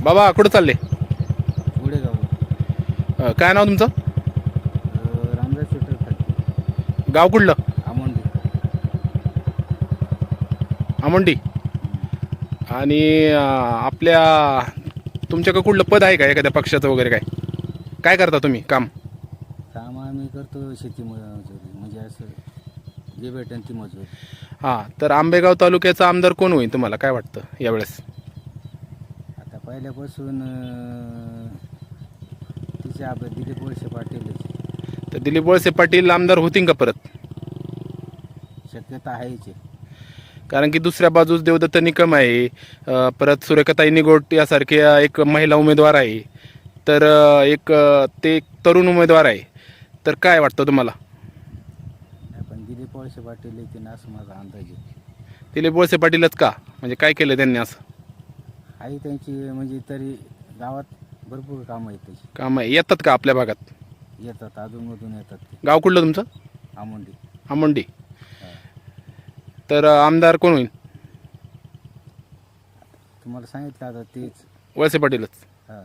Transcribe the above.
बाबा कुठं चालले? गुडेगाव अ, काय नाव तुमचं? रामदास शेटर खाली गाव कुठलं? आमोंडी. आमोंडी. आणि अ, आपल्या तुमच्याकडे कुठलं पद आहे का एखाद्या पक्षाचं वगैरे काय? काय करता तुम्ही काम? काम आम्ही करतो शेती मजुरी म्हणजे असं जे भेटेल ती मजुरी. हां तर आंबेगाव तालुक्याचा आमदार कोण होईल तुम्हाला? काय वाटतं यावेळेस? पहिल्यापासून अं, तिचे आपले दिलीप वळसे पाटील तर दिलीप वळसे पाटील आमदार होतील का परत? शक्यता आहे. कारण की दुसऱ्या बाजूस देवदत्त निकम आहे अ, परत सुरेखाताई निगोट यासारख्या एक महिला उमेदवार आहे तर अ, एक अ, ते एक तरुण उमेदवार आहे. तर काय वाटतं तुम्हाला? पण दिलीप वळसे पाटील येते ना असं माझा अंदाज आहे. दिलीप वळसे पाटीलच का? म्हणजे काय केलं त्यांनी असं? आहे त्यांची म्हणजे तरी गावात भरपूर कामं आहेत त्याची. काम आहे येतात का आपल्या भागात? येतात अधूनमधून येतात ते. गाव कुठलं तुमचं? आमोंडी. आमंडी. तर अ, आमदार कोण होईल? तुम्हाला सांगितलं आता तेच. वळसे पाटीलच. हां.